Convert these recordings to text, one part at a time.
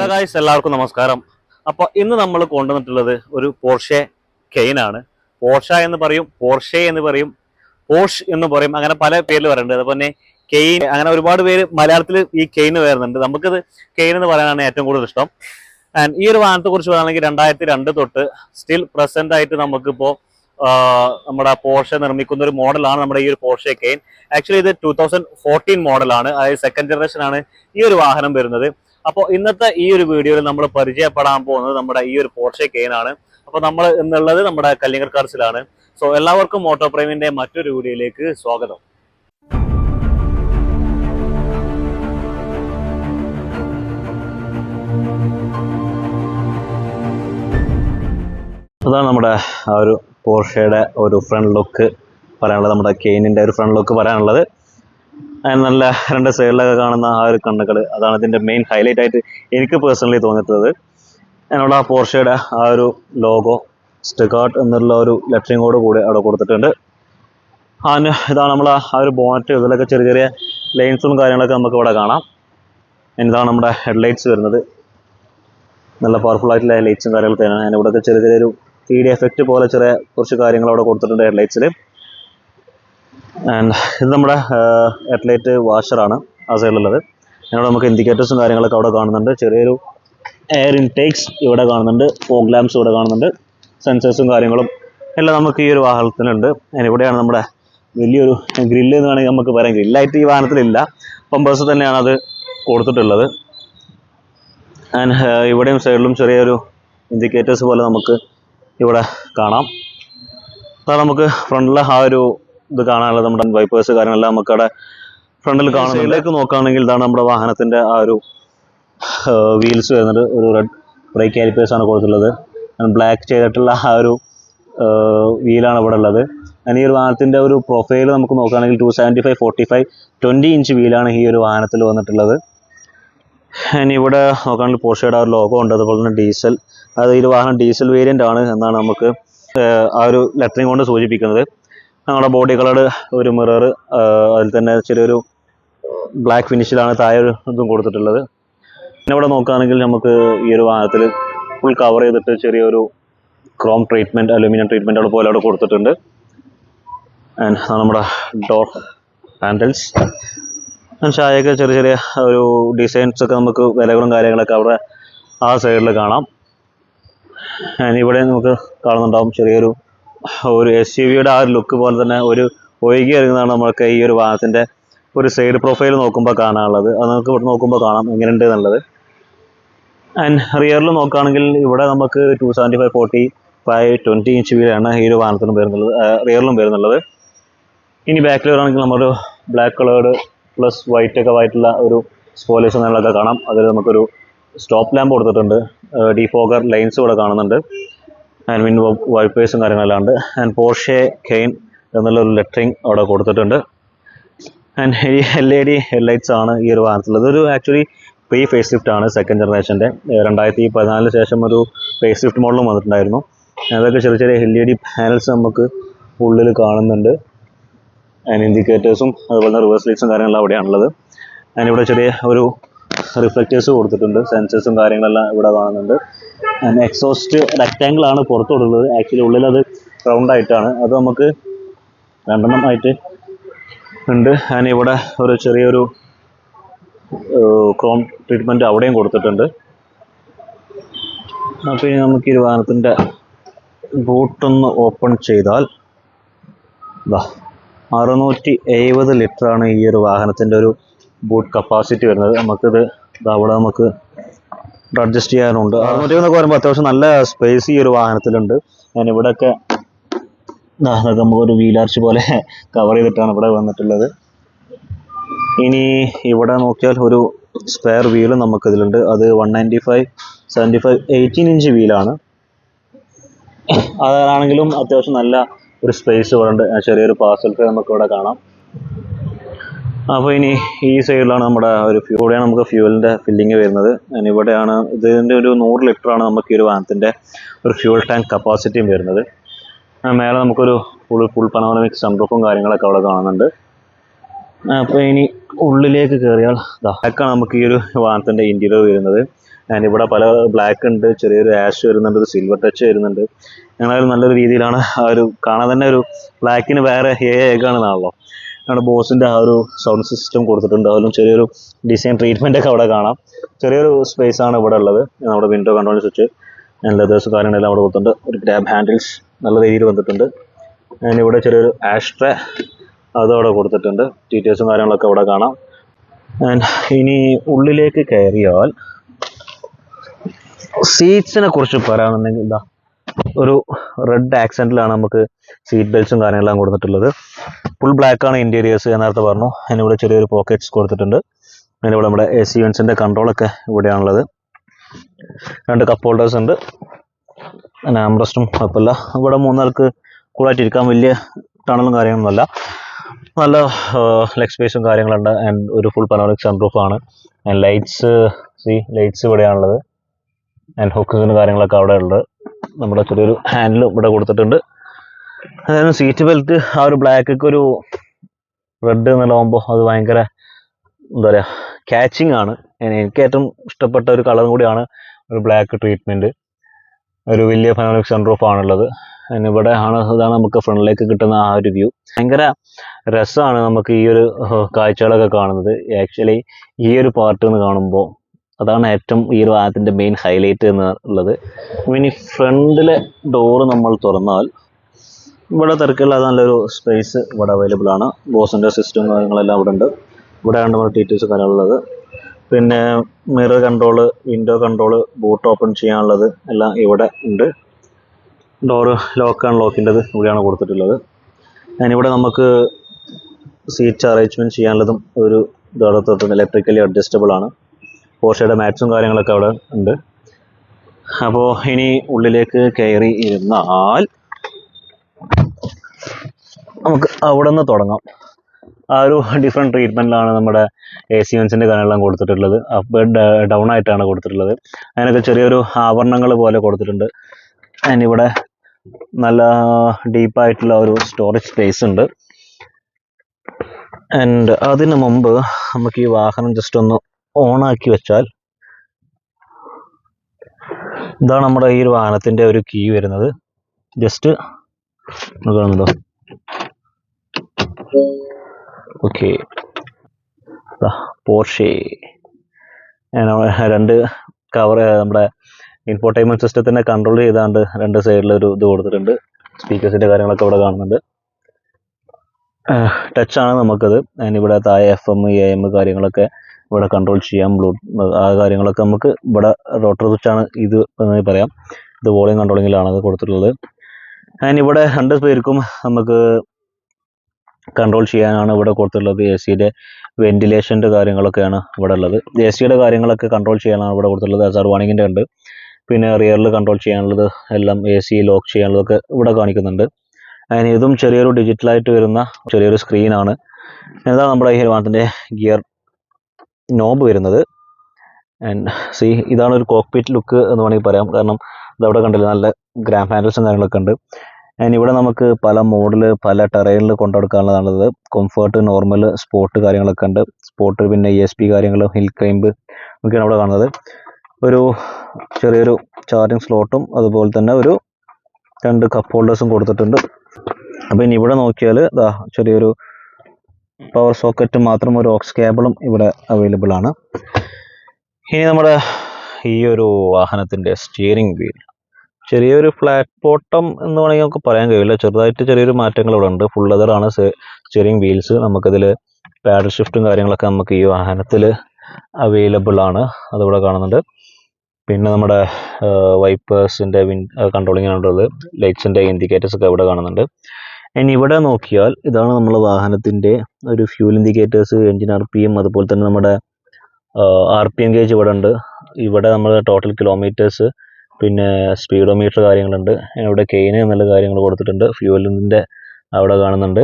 Hello എല്ലാവർക്കും നമസ്കാരം. അപ്പോൾ ഇന്ന് നമ്മൾ കൊണ്ടുവന്നിട്ടുള്ളത് ഒരു പോർഷെ ആണ്. പോർഷ എന്ന് പറയും പോർഷെ എന്ന് പറയും പോഷ് എന്ന് പറയും. അങ്ങനെ പല പേരിൽ പറയുന്നുണ്ട് അതുപോലെ തന്നെ കെയിൻ അങ്ങനെ ഒരുപാട് പേര് മലയാളത്തിൽ ഈ കെയിൻ വരുന്നുണ്ട്. നമുക്കിത് കെയിൻ എന്ന് പറയാനാണ് ഏറ്റവും കൂടുതൽ ഇഷ്ടം. ആൻഡ് ഈ ഒരു വാഹനത്തെ കുറിച്ച് പറയുകയാണെങ്കിൽ രണ്ടായിരത്തി രണ്ട് തൊട്ട് സ്റ്റിൽ പ്രസന്റ് ആയിട്ട് നമുക്കിപ്പോൾ നമ്മുടെ പോർഷെ നിർമ്മിക്കുന്ന ഒരു മോഡലാണ് നമ്മുടെ ഈ ഒരു പോർഷെ കെയിൻ ആക്ച്വലി ഇത് ടൂ തൗസൻഡ് ഫോർട്ടീൻ മോഡലാണ് അതായത് സെക്കൻഡ് ജനറേഷൻ ആണ് ഈ ഒരു വാഹനം വരുന്നത്. അപ്പോൾ ഇന്നത്തെ ഈ ഒരു വീഡിയോയിൽ നമ്മൾ പരിചയപ്പെടാൻ പോകുന്നത് നമ്മുടെ ഈ ഒരു പോർഷെ കെയിൻ ആണ്. അപ്പോൾ നമ്മൾ എന്നുള്ളത് നമ്മുടെ കല്ലിങ്ങർ കാർസിലാണ്. സോ എല്ലാവർക്കും മോട്ടോ പ്രേമിന്റെ മറ്റൊരു വീഡിയോയിലേക്ക് സ്വാഗതം. അതാണ് നമ്മുടെ ആ ഒരു പോർഷയുടെ ഒരു ഫ്രണ്ട് ലുക്ക് പറയാനുള്ളത് നമ്മുടെ കെയിനിന്റെ ഒരു ഫ്രണ്ട് ലുക്ക് പറയാനുള്ളത്. നല്ല രണ്ട് സൈഡിലൊക്കെ കാണുന്ന ആ ഒരു കണ്ണുകൾ അതാണ് ഇതിന്റെ മെയിൻ ഹൈലൈറ്റ് ആയിട്ട് എനിക്ക് പേഴ്സണലി തോന്നിയിട്ടുള്ളത്. അതിനുള്ള ആ പോർഷയുടെ ആ ഒരു ലോഗോ സ്റ്റിക്കാർട്ട് എന്നുള്ള ഒരു ലെറ്ററിങ്ങോട് കൂടി അവിടെ കൊടുത്തിട്ടുണ്ട്. അതിന് ഇതാണ് നമ്മൾ ആ ഒരു ബോണറ്റ് ഇതിലൊക്കെ ചെറിയ ചെറിയ ലൈൻസും കാര്യങ്ങളൊക്കെ നമുക്ക് ഇവിടെ കാണാം. ഇതാണ് നമ്മുടെ ഹെഡ്ലൈറ്റ്സ് വരുന്നത്. നല്ല പവർഫുൾ ആയിട്ടുള്ള ലൈറ്റ്സും കാര്യങ്ങളൊക്കെ തന്നെയാണ്. അതിന് ഇവിടെയൊക്കെ ചെറിയ ചെറിയൊരു ത്രീ ഡി എഫക്റ്റ് പോലെ ചെറിയ കുറച്ച് കാര്യങ്ങൾ അവിടെ കൊടുത്തിട്ടുണ്ട് ഹെഡ്ലൈറ്റ്സിൽ ആൻഡ് ഇത് നമ്മുടെ അത്ലേറ്റ് വാഷറാണ് ആ സൈഡിലുള്ളത് അതിനോട് നമുക്ക് ഇൻഡിക്കേറ്റേഴ്സും കാര്യങ്ങളൊക്കെ അവിടെ കാണുന്നുണ്ട്. ചെറിയൊരു എയർ ഇൻടേക്സ് ഇവിടെ കാണുന്നുണ്ട്. ഫോഗ് ലാംപ്സ് ഇവിടെ കാണുന്നുണ്ട്. സെൻസേഴ്സും കാര്യങ്ങളും എല്ലാം നമുക്ക് ഈ ഒരു വാഹനത്തിനുണ്ട്. അതിനിവിടെയാണ് നമ്മുടെ വലിയൊരു ഗ്രില്ല് എന്ന് വേണമെങ്കിൽ നമുക്ക് പറയാം. ഗ്രില്ലായിട്ട് ഈ വാഹനത്തിലില്ല. പമ്പേഴ്സ് തന്നെയാണ് അത് കൊടുത്തിട്ടുള്ളത്. ആൻഡ് ഇവിടെയും സൈഡിലും ചെറിയൊരു ഇൻഡിക്കേറ്റേഴ്സ് പോലെ നമുക്ക് ഇവിടെ കാണാം. അപ്പോൾ നമുക്ക് ഫ്രണ്ടിലെ ആ ഒരു ഇത് കാണാനുള്ളത് നമ്മുടെ വൈപ്പേഴ്സ് കാര്യങ്ങളെല്ലാം നമുക്ക് അവിടെ ഫ്രണ്ടിൽ കാണുന്നതിലേക്ക് നോക്കുകയാണെങ്കിൽ ഇതാണ് നമ്മുടെ വാഹനത്തിന്റെ ആ ഒരു വീൽസ് വരുന്നത്. ഒരു റെഡ് ബ്രേക്ക് കാലിപ്പേഴ്സ് ആണ് കൊടുത്തിട്ടുള്ളത്. ബ്ലാക്ക് ചെയ്തിട്ടുള്ള ആ ഒരു വീലാണ് ഇവിടെ ഉള്ളത്. ഈ ഒരു വാഹനത്തിന്റെ ഒരു പ്രൊഫൈൽ നമുക്ക് നോക്കുകയാണെങ്കിൽ two seventy five forty five twenty inch വീലാണ് ഈ ഒരു വാഹനത്തിൽ വന്നിട്ടുള്ളത്. ഇനി ഇവിടെ നോക്കുകയാണെങ്കിൽ പോർഷയുടെ ആ ഒരു ലോഗോ ഉണ്ട്. അതുപോലെ തന്നെ ഡീസൽ. അത് ഈ ഒരു വാഹനം ഡീസൽ വേരിയന്റ് ആണ് എന്നാണ് നമുക്ക് ആ ഒരു ലെറ്ററിങ് കൊണ്ട് സൂചിപ്പിക്കുന്നത്. നമ്മുടെ ബോഡി കളർ ഒരു മിറർ അതിൽ തന്നെ ചെറിയൊരു ബ്ലാക്ക് ഫിനിഷിലാണ് താഴെ ഒരു ഇതും കൊടുത്തിട്ടുള്ളത്. പിന്നെ ഇവിടെ നോക്കുകയാണെങ്കിൽ നമുക്ക് ഈ ഒരു വാഹനത്തിൽ ഫുൾ കവർ ചെയ്തിട്ട് ചെറിയൊരു ക്രോം ട്രീറ്റ്മെന്റ് അലൂമിനിയം ട്രീറ്റ്മെന്റുകൾ പോലെ അവിടെ കൊടുത്തിട്ടുണ്ട്. ആൻഡ് നമ്മുടെ ഡോർ ഹാൻഡിൽസ് ചായയൊക്കെ ചെറിയ ചെറിയ ഒരു ഡിസൈൻസ് ഒക്കെ നമുക്ക് വിലകളും കാര്യങ്ങളൊക്കെ അവിടെ ആ സൈഡിൽ കാണാം. ഇവിടെ നമുക്ക് കാണുന്നുണ്ടാവും ചെറിയൊരു ഒരു എസ് യു വിയുടെ ആ ഒരു ലുക്ക് പോലെ തന്നെ ഒരു ഒഴുകി ഇറങ്ങുന്നതാണ് നമ്മൾക്ക് ഈ ഒരു വാഹനത്തിന്റെ ഒരു സൈഡ് പ്രൊഫൈൽ നോക്കുമ്പോൾ കാണാനുള്ളത്. അത് നമുക്ക് ഇവിടെ നോക്കുമ്പോൾ കാണാം എങ്ങനെയുണ്ട് എന്നുള്ളത്. ആൻഡ് റിയറിൽ നോക്കുകയാണെങ്കിൽ ഇവിടെ നമുക്ക് two seventy five forty five twenty inch വീലാണ് ഈ ഒരു വാഹനത്തിനും വരുന്നുള്ളത് റിയറിലും വരുന്നുള്ളത്. ഇനി ബാക്കിൽ വരാണെങ്കിൽ നമ്മളൊരു ബ്ലാക്ക് കളേർഡ് പ്ലസ് വൈറ്റ് ഒക്കെ ആയിട്ടുള്ള ഒരു സ്പോയിലേഴ്സ് കാര്യങ്ങളൊക്കെ കാണാം. അതിൽ നമുക്കൊരു സ്റ്റോപ്പ് ലാമ്പ് കൊടുത്തിട്ടുണ്ട്. ഡിഫോഗർ ലൈൻസ് ഇവിടെ കാണുന്നുണ്ട്. ആൻഡ് വിൻഡ് വൈപ്പേഴ്സും കാര്യങ്ങളെല്ലാം ഉണ്ട് ആൻഡ് പോർഷെ കെയിൻ എന്നുള്ളൊരു ലെറ്ററിങ് അവിടെ കൊടുത്തിട്ടുണ്ട്. ആൻഡ് ഈ എൽ ഇ ഡി ഹെഡ്ലൈറ്റ്സ് ആണ് ഈ ഒരു വാഹനത്തിലുള്ളത് ഇതൊരു ആക്ച്വലി പ്രീ ഫേസ് ലിഫ്റ്റ് ആണ് സെക്കൻഡ് ജനറേഷന്റെ രണ്ടായിരത്തി പതിനാലിന് ശേഷം ഒരു ഫേസ് ലിഫ്റ്റ് മോഡലും വന്നിട്ടുണ്ടായിരുന്നു. അതൊക്കെ ചെറിയ ചെറിയ എൽ ഇ ഡി പാനൽസ് നമുക്ക് ഉള്ളിൽ കാണുന്നുണ്ട്. ആൻഡ് ഇൻഡിക്കേറ്റേഴ്സും അതുപോലെ തന്നെ റിവേഴ്സ് ലൈറ്റ്സും കാര്യങ്ങളെല്ലാം അവിടെയാണുള്ളത്. ആൻഡ് ഇവിടെ ചെറിയ ഒരു റിഫ്ലക്റ്റേഴ്സ് കൊടുത്തിട്ടുണ്ട്. സെൻസേഴ്സും കാര്യങ്ങളെല്ലാം ഇവിടെ കാണുന്നുണ്ട്. എക്സോസ്റ്റ് റെക്റ്റാങ്കിൾ ആണ് പുറത്തോടുള്ളത് ആക്ച്വലി ഉള്ളിൽ അത് റൗണ്ട് ആയിട്ടാണ്. അത് നമുക്ക് രണ്ടെണ്ണം ആയിട്ട് ഉണ്ട്. ആൻഡ് ഇവിടെ ഒരു ചെറിയൊരു ക്രോം ട്രീറ്റ്മെന്റ് അവിടെയും കൊടുത്തിട്ടുണ്ട്. അപ്പോൾ ഇനി നമുക്ക് ഈ വാഹനത്തിന്റെ ബൂട്ടൊന്ന് ഓപ്പൺ ചെയ്താൽ അറുന്നൂറ്റി എഴുപത് ലിറ്ററാണ് ഈ ഒരു വാഹനത്തിന്റെ ഒരു ബൂട്ട് കപ്പാസിറ്റി വരുന്നത്. നമുക്കിത് അവിടെ നമുക്ക് അഡ്ജസ്റ്റ് ചെയ്യാനുണ്ട്. അറുന്നൂറ്റി എന്നൊക്കെ പറയുമ്പോൾ അത്യാവശ്യം നല്ല സ്പേസ് ഈ ഒരു വാഹനത്തിലുണ്ട്. ഞാൻ ഇവിടെയൊക്കെ അതൊക്കെ നമുക്കൊരു വീലാർച്ച് പോലെ കവർ ചെയ്തിട്ടാണ് ഇവിടെ വന്നിട്ടുള്ളത്. ഇനി ഇവിടെ നോക്കിയാൽ ഒരു സ്പെയർ വീലും നമുക്കിതിലുണ്ട്. അത് one ninety five seventy five eighteen inch വീലാണ് അതാണെങ്കിലും അത്യാവശ്യം നല്ല ഒരു സ്പേസ് ഇവിടെ ഉണ്ട്. ചെറിയൊരു പാർസൽ നമുക്ക് ഇവിടെ കാണാം. അപ്പോൾ ഇനി ഈ സൈഡിലാണ് നമ്മുടെ ഒരു ഇവിടെയാണ് നമുക്ക് ഫ്യൂവലിന്റെ ഫില്ലിങ് വരുന്നത്. ഇവിടെയാണ് ഇതിന്റെ ഒരു നൂറ് ലിറ്ററാണ് നമുക്ക് ഈ ഒരു വാഹനത്തിന്റെ ഒരു ഫ്യൂൽ ടാങ്ക് കപ്പാസിറ്റിയും വരുന്നത്. മേലെ നമുക്കൊരു ഫുൾ ഫുൾ പനോറമിക് സൺറൂഫും കാര്യങ്ങളൊക്കെ അവിടെ കാണുന്നുണ്ട്. അപ്പോൾ ഇനി ഉള്ളിലേക്ക് കയറിയാൽ ബ്ലാക്കാണ് നമുക്ക് ഈ ഒരു വാഹനത്തിന്റെ ഇന്റീരിയർ വരുന്നത്. ഞാൻ ഇവിടെ പല ബ്ലാക്ക് ഉണ്ട് ചെറിയൊരു ആഷ് വരുന്നുണ്ട് ഒരു സിൽവർ ടച്ച് വരുന്നുണ്ട്. ഞങ്ങളൊരു നല്ലൊരു രീതിയിലാണ് ആ ഒരു കാണാൻ തന്നെ ഒരു ബ്ലാക്കിന് വേറെ ഏ ഏകാണെന്നാണല്ലോ നമ്മുടെ ബോസിന്റെ ആ ഒരു സൗണ്ട് സിസ്റ്റം കൊടുത്തിട്ടുണ്ട്. അതിലും ചെറിയൊരു ഡിസൈൻ ട്രീറ്റ്മെന്റ് ഒക്കെ അവിടെ കാണാം. ചെറിയൊരു സ്പേസ് ആണ് ഇവിടെ ഉള്ളത്. നമ്മുടെ വിൻഡോ കൺട്രോൾ സ്വിച്ച് ലെതേഴ്സ് കാര്യങ്ങളെല്ലാം അവിടെ കൊടുത്തിട്ടുണ്ട്. ഒരു ഗ്രാബ് ഹാൻഡിൽസ് നല്ല രീതിയിൽ വന്നിട്ടുണ്ട്. ഞാൻ ഇവിടെ ചെറിയൊരു ആഷ്ട്ര അതും അവിടെ കൊടുത്തിട്ടുണ്ട്. ഡീറ്റെയിൽസും കാര്യങ്ങളൊക്കെ അവിടെ കാണാം. ഇനി ഉള്ളിലേക്ക് കയറിയാൽ സീറ്റ്സിനെ കുറിച്ച് പറയാമെന്നുണ്ടെങ്കിൽ ഇതാ ഒരു റെഡ് ആക്സെന്റിലാണ് നമുക്ക് സീറ്റ് ബെൽറ്റ്സും കാര്യങ്ങളെല്ലാം കൊടുത്തിട്ടുള്ളത്. ഫുൾ ബ്ലാക്ക് ആണ് ഇന്റീരിയേഴ്സ് നേരത്തെ പറഞ്ഞു. അതിനിവിടെ ചെറിയൊരു പോക്കറ്റ്സ് കൊടുത്തിട്ടുണ്ട്. പിന്നെ ഇവിടെ നമ്മുടെ എ സി യൂൺസിന്റെ കൺട്രോളൊക്കെ ഇവിടെയാണുള്ളത്. രണ്ട് കപ്പ് ഹോൾഡേഴ്സ് ഉണ്ട്. പിന്നെ ആംബ്രസ്റ്റും കുഴപ്പമില്ല. ഇവിടെ മൂന്നാൾക്ക് കൂളായിട്ട് ഇരിക്കാൻ വലിയ ടണലും കാര്യങ്ങളൊന്നുമല്ല നല്ല ലെഗ് സ്പേസും കാര്യങ്ങളുണ്ട്. ആൻഡ് ഒരു ഫുൾ പനോറിക് സൺറൂഫാണ് ആൻഡ് ലൈറ്റ്സ് സി ലൈറ്റ്സ് ഇവിടെയാണുള്ളത്. ആൻഡ് ഹുക്കിന് കാര്യങ്ങളൊക്കെ അവിടെ ഉണ്ട് നമ്മുടെ ചെറിയൊരു ഹാൻഡിലും ഇവിടെ കൊടുത്തിട്ടുണ്ട്. അതായത് സീറ്റ് ബെൽറ്റ് ആ ഒരു ബ്ലാക്കൊക്കെ ഒരു റെഡ് എന്നുള്ളതാകുമ്പോൾ അത് ഭയങ്കര എന്താ പറയുക ക്യാച്ചിങ് ആണ്. എനിക്ക് ഏറ്റവും ഇഷ്ടപ്പെട്ട ഒരു കളറും കൂടിയാണ് ഒരു ബ്ലാക്ക് ട്രീറ്റ്മെന്റ് ഒരു വലിയ ഫനോണിക് സൺറൂഫ് ആണുള്ളത്. ഇവിടെ ആണ് ഇതാണ് നമുക്ക് ഫ്രണ്ടിലേക്ക് കിട്ടുന്ന ആ ഒരു വ്യൂ ഭയങ്കര രസമാണ് നമുക്ക് ഈ ഒരു കാഴ്ചകളൊക്കെ കാണുന്നത്. ആക്ച്വലി ഈ ഒരു പാർട്ട് എന്ന് കാണുമ്പോൾ അതാണ് ഏറ്റവും ഈ ഒരു വാഹനത്തിന്റെ മെയിൻ ഹൈലൈറ്റ് എന്നുള്ളത് ഇനി ഫ്രണ്ടിലെ ഡോറ് നമ്മൾ തുറന്നാൽ ഇവിടെ തിരക്കില്ലാതെ നല്ലൊരു സ്പേസ് ഇവിടെ അവൈലബിൾ ആണ്. ബോസിന്റെ സിസ്റ്റം കാര്യങ്ങളെല്ലാം ഇവിടെ ഉണ്ട്. ഇവിടെ ഇവിടെയാണ് നമ്മുടെ ഡീറ്റെയിൽസ് കാര്യങ്ങളുള്ളത് പിന്നെ mirror control window control boot open ചെയ്യാനുള്ളത് എല്ലാം ഇവിടെ ഉണ്ട്. ഡോറ് ലോക്ക് ലോക്കിന്റെത് ഇവിടെയാണ് കൊടുത്തിട്ടുള്ളത്. അതിനിവിടെ നമുക്ക് സീറ്റ് അറേഞ്ച്മെന്റ് ചെയ്യാനുള്ളതും ഒരു തൊട്ടുണ്ട് ഇലക്ട്രിക്കലി അഡ്ജസ്റ്റബിൾ ആണ്. പോർഷയുടെ മാറ്റ്സും കാര്യങ്ങളൊക്കെ അവിടെ ഉണ്ട്. അപ്പോൾ ഇനി ഉള്ളിലേക്ക് കയറി ഇരുന്നാൽ നമുക്ക് അവിടെ നിന്ന് തുടങ്ങാം. ആ ഒരു ഡിഫറെന്റ് ട്രീറ്റ്മെന്റിലാണ് നമ്മുടെ എ സി വൻസിന്റെ കാര്യങ്ങളെല്ലാം കൊടുത്തിട്ടുള്ളത്. ഡൗൺ ആയിട്ടാണ് കൊടുത്തിട്ടുള്ളത്. അതിനൊക്കെ ചെറിയൊരു ആഭരണങ്ങൾ പോലെ കൊടുത്തിട്ടുണ്ട്. അതിനിവിടെ നല്ല ഡീപ്പായിട്ടുള്ള ഒരു സ്റ്റോറേജ് സ്പേസ് ഉണ്ട്. ആൻഡ് അതിനു മുമ്പ് നമുക്ക് ഈ വാഹനം ജസ്റ്റ് ഒന്ന് ഓൺ ആക്കി വെച്ചാൽ ഇതാണ് നമ്മുടെ ഈ ഒരു വാഹനത്തിന്റെ ഒരു കീ വരുന്നത്. ജസ്റ്റ് കാണുന്നുണ്ടോ ഓക്കെ. പോർഷേ. രണ്ട് കവർ നമ്മുടെ ഇൻഫോർടൈൻമെന്റ് സിസ്റ്റത്തിനെ കൺട്രോൾ ചെയ്താണ്ട് രണ്ട് സൈഡിൽ ഒരു ഇത് കൊടുത്തിട്ടുണ്ട്. സ്പീക്കേഴ്സിന്റെ കാര്യങ്ങളൊക്കെ ഇവിടെ കാണുന്നുണ്ട്. ടച്ച് ആണ് നമുക്കത്. ഇവിടെ താഴെ എഫ് എം എ എം കാര്യങ്ങളൊക്കെ ഇവിടെ കൺട്രോൾ ചെയ്യാം. ബ്ലൂ ആ കാര്യങ്ങളൊക്കെ നമുക്ക് ഇവിടെ റോട്ടർ സ്വിച്ചാണ് ഇത് എന്ന് പറയാം. ഇത് വോളിയം കൺട്രോളിങ്ങിലാണ് അത് കൊടുത്തിട്ടുള്ളത്. അതിനിവിടെ രണ്ട് പേർക്കും നമുക്ക് കൺട്രോൾ ചെയ്യാനാണ് ഇവിടെ കൊടുത്തിട്ടുള്ളത് എ സിയുടെ വെന്റിലേഷന്റെ കാര്യങ്ങളൊക്കെയാണ് ഇവിടെ ഉള്ളത്. എ സിയുടെ കാര്യങ്ങളൊക്കെ കൺട്രോൾ ചെയ്യാനാണ് ഇവിടെ കൊടുത്തിട്ടുള്ളത് എസ് ആർ വാണിങ്ങിന്റെ ഉണ്ട്. പിന്നെ റിയറിൽ കൺട്രോൾ ചെയ്യാനുള്ളത് എല്ലാം എ സി ലോക്ക് ചെയ്യാനുള്ളതൊക്കെ ഇവിടെ കാണിക്കുന്നുണ്ട്. അതിന് ഇതും ചെറിയൊരു ഡിജിറ്റലായിട്ട് വരുന്ന ചെറിയൊരു സ്ക്രീനാണ് എന്താ നമ്മുടെ ഈ വാഹനത്തിന്റെ ഗിയർ നോബ് വരുന്നത്. ആൻഡ് സി ഇതാണ് ഒരു കോക്ക്പിറ്റ് ലുക്ക് എന്ന് വേണമെങ്കിൽ പറയാം. കാരണം ഇതവിടെ കണ്ടില്ല നല്ല ഗ്രാം ഹാൻഡിൽസും കാര്യങ്ങളൊക്കെ ഉണ്ട്. ആൻഡ് ഇവിടെ നമുക്ക് പല മോഡൽ പല ടെറൈനിൽ കൊണ്ടുനടക്കാനുള്ളതാണത് കംഫർട്ട് നോർമൽ സ്പോർട്ട് കാര്യങ്ങളൊക്കെ ഉണ്ട്. സ്പോർട്ട് പിന്നെ ഇ എസ് പി കാര്യങ്ങൾ ഹിൽ ക്ലൈംബ് ഒക്കെയാണ് ഇവിടെ കാണുന്നത്. ഒരു ചെറിയൊരു ചാർജിങ് സ്ലോട്ടും അതുപോലെ തന്നെ ഒരു രണ്ട് കപ്പ് ഹോൾഡേഴ്സും കൊടുത്തിട്ടുണ്ട്. അപ്പോൾ ഇനി ഇവിടെ നോക്കിയാൽ ഇതാ ചെറിയൊരു പവർ സോക്കറ്റ് മാത്രം ഒരു ഓക്സ് കേബിളും ഇവിടെ അവൈലബിൾ ആണ്. ഇനി നമ്മുടെ ഈ ഒരു വാഹനത്തിന്റെ സ്റ്റിയറിംഗ് വീൽ ചെറിയൊരു ഫ്ലാറ്റ് ബോട്ടം എന്ന് വേണമെങ്കിൽ നമുക്ക് പറയാൻ കഴിയില്ല. ചെറുതായിട്ട് ചെറിയൊരു മാറ്റങ്ങൾ ഇവിടെ ഉണ്ട്. ഫുൾ ലെതറാണ് സ്റ്റിയറിംഗ് വീൽസ് നമുക്കതിൽ പാഡൽ ഷിഫ്റ്റും കാര്യങ്ങളൊക്കെ നമുക്ക് ഈ വാഹനത്തിൽ അവൈലബിൾ ആണ്. അതിവിടെ കാണുന്നുണ്ട്. പിന്നെ നമ്മുടെ വൈപ്പേഴ്സിന്റെ വിൻ കൺട്രോളിങ്ങിനുള്ളത് ലൈറ്റ്സിന്റെ ഇൻഡിക്കേറ്റേഴ്സ് ഒക്കെ ഇവിടെ കാണുന്നുണ്ട്. ഇനി ഇവിടെ നോക്കിയാൽ ഇതാണ് നമ്മുടെ വാഹനത്തിന്റെ ഒരു fuel indicators engine R P M അതുപോലെ തന്നെ നമ്മുടെ ആർ പി എം ഗേജ് ഇവിടെ ഉണ്ട്. ഇവിടെ നമ്മൾ ടോട്ടൽ കിലോമീറ്റേഴ്സ് പിന്നെ സ്പീഡോമീറ്റർ കാര്യങ്ങളുണ്ട്. ഇവിടെ കെയിന് എന്നുള്ള കാര്യങ്ങൾ കൊടുത്തിട്ടുണ്ട്. ഫ്യൂവലിന്റെ അവിടെ കാണുന്നുണ്ട്.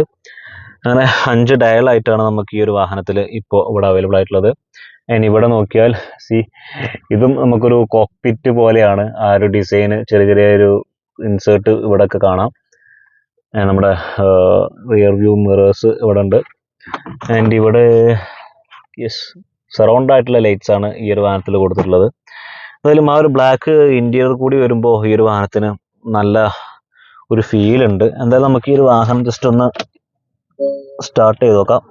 അങ്ങനെ അഞ്ച് ഡയലായിട്ടാണ് നമുക്ക് ഈ ഒരു വാഹനത്തിൽ ഇപ്പോൾ ഇവിടെ അവൈലബിൾ ആയിട്ടുള്ളത്. ഇനി ഇവിടെ നോക്കിയാൽ സി ഇതും നമുക്കൊരു കോക്പിറ്റ് പോലെയാണ്. ആ ഒരു ഡിസൈന് ചെറിയ ചെറിയ ഒരു ഇൻസേർട്ട് ഇവിടെയൊക്കെ കാണാം. നമ്മുടെ റിയർ വ്യൂ മിറേഴ്സ് ഇവിടെ ഉണ്ട്. ആൻഡ് ഇവിടെ യെസ് സറൗണ്ട് ആയിട്ടുള്ള ലൈറ്റ്സ് ആണ് ഈ ഒരു വാഹനത്തിൽ കൊടുത്തിട്ടുള്ളത്. എന്തായാലും ആ ഒരു ബ്ലാക്ക് ഇന്റീരിയർ കൂടി വരുമ്പോൾ ഈ ഒരു വാഹനത്തിന് നല്ല ഒരു ഫീൽ ഉണ്ട്. എന്തായാലും നമുക്ക് ഈ ഒരു വാഹനം ജസ്റ്റ് ഒന്ന് സ്റ്റാർട്ട് ചെയ്ത് നോക്കാം.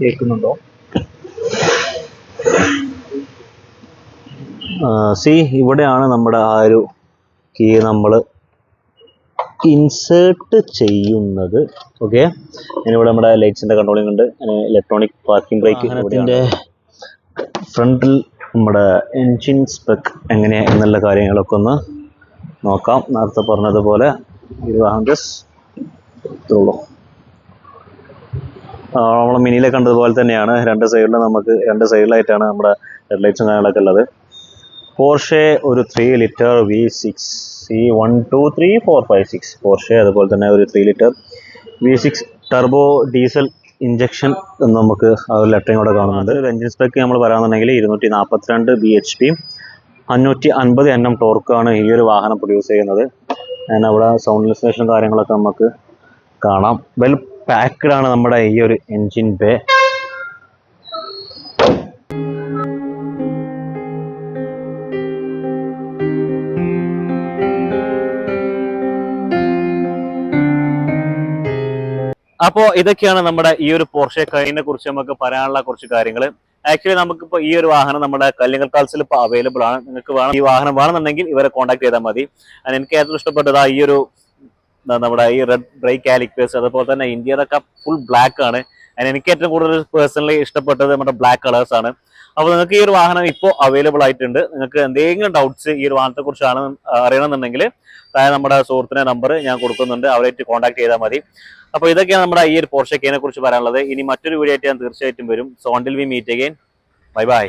കേൾക്കുന്നുണ്ടോ? സി ഇവിടെയാണ് നമ്മുടെ ആ ഒരു കീ നമ്മൾ ഇൻസേർട്ട് ചെയ്യുന്നത്. ഓക്കെ ഇവിടെ നമ്മുടെ ലൈറ്റ്സിന്റെ കൺട്രോളിംഗ് ഉണ്ട്. ഇലക്ട്രോണിക് പാർക്കിംഗ് ബ്രേക്ക് ഇതിന്റെ ഫ്രണ്ടിൽ നമ്മുടെ എൻജിൻ സ്പെക് എങ്ങനെയാണ് എന്നുള്ള കാര്യങ്ങളൊക്കെ ഒന്ന് നോക്കാം. നേരത്തെ പറഞ്ഞതുപോലെ നമ്മൾ മിനിയിലെ കണ്ടതുപോലെ തന്നെയാണ്. രണ്ട് സൈഡിലും നമുക്ക് രണ്ട് സൈഡിലായിട്ടാണ് നമ്മുടെ ഹെഡ്ലൈറ്റ്സും കാര്യങ്ങളൊക്കെ ഉള്ളത്. പോർഷെ ഒരു three litre V six C one two three four five six Porsche അതുപോലെ തന്നെ ഒരു three litre V six turbo diesel injection എന്ന് നമുക്ക് ആ ഒരു ലെറ്ററിങ് കൂടെ കാണുന്നുണ്ട്. ഒരു എഞ്ചിൻ സ്പെക്ക് നമ്മൾ പറയാമെന്നുണ്ടെങ്കിൽ ഇരുന്നൂറ്റി നാൽപ്പത്തിരണ്ട് ബി എച്ച് പി അഞ്ഞൂറ്റി അൻപത് എൻ എം ടോർക്കാണ് ഈ ഒരു വാഹനം പ്രൊഡ്യൂസ് ചെയ്യുന്നത്. ഞാൻ അവിടെ സൗണ്ട് ലിസ്റ്റേഷൻ കാര്യങ്ങളൊക്കെ നമുക്ക് കാണാം. വെൽ പാക്ക്ഡ് ആണ് നമ്മുടെ ഈ ഒരു എൻജിൻ ബേ അപ്പോൾ ഇതൊക്കെയാണ് നമ്മുടെ ഈ ഒരു പോർഷെ കൈനെ കുറിച്ച് നമുക്ക് പറയാനുള്ള കുറച്ച് കാര്യങ്ങൾ. ആക്ച്വലി നമുക്കിപ്പോൾ ഈ ഒരു വാഹനം നമ്മുടെ കല്ലിങ്ങൽ കാൽസിൽ ഇപ്പോൾ അവൈലബിൾ ആണ്. നിങ്ങൾക്ക് വേണം ഈ വാഹനം വേണമെന്നുണ്ടെങ്കിൽ ഇവരെ കോൺടാക്ട് ചെയ്താൽ മതി. എനിക്ക് ഏറ്റവും ഇഷ്ടപ്പെട്ടത് ഈ ഒരു നമ്മുടെ ഈ റെഡ് ബ്രേക്ക് ആലിക്വേഴ്സ് അതുപോലെ തന്നെ ഇന്ത്യയിലൊക്കെ ഫുൾ ബ്ലാക്ക് ആണ്. And എനിക്ക് ഏറ്റവും കൂടുതൽ പേഴ്സണലി ഇഷ്ടപ്പെട്ടത് നമ്മുടെ ബ്ലാക്ക് കളേഴ്സ് ആണ്. അപ്പോൾ നിങ്ങൾക്ക് ഈ ഒരു വാഹനം ഇപ്പോൾ അവൈലബിൾ ആയിട്ടുണ്ട്. നിങ്ങൾക്ക് എന്തെങ്കിലും ഡൗട്ട്സ് ഈ ഒരു വാഹനത്തെ കുറിച്ചാണ് അറിയണമെന്നുണ്ടെങ്കിൽ താഴെ നമ്മുടെ സുഹൃത്തിന്റെ നമ്പർ ഞാൻ കൊടുക്കുന്നുണ്ട്. അവരായിട്ട് കോൺടാക്ട് ചെയ്താൽ മതി. അപ്പോൾ ഇതൊക്കെയാണ് നമ്മുടെ ഈ ഒരു പോർഷക്കേനെ കേനെ കുറിച്ച് പറയാനുള്ളത്. ഇനി മറ്റൊരു വീഡിയോ ആയിട്ട് ഞാൻ തീർച്ചയായിട്ടും വരും. സോണ്ടിൽ we meet again bye bye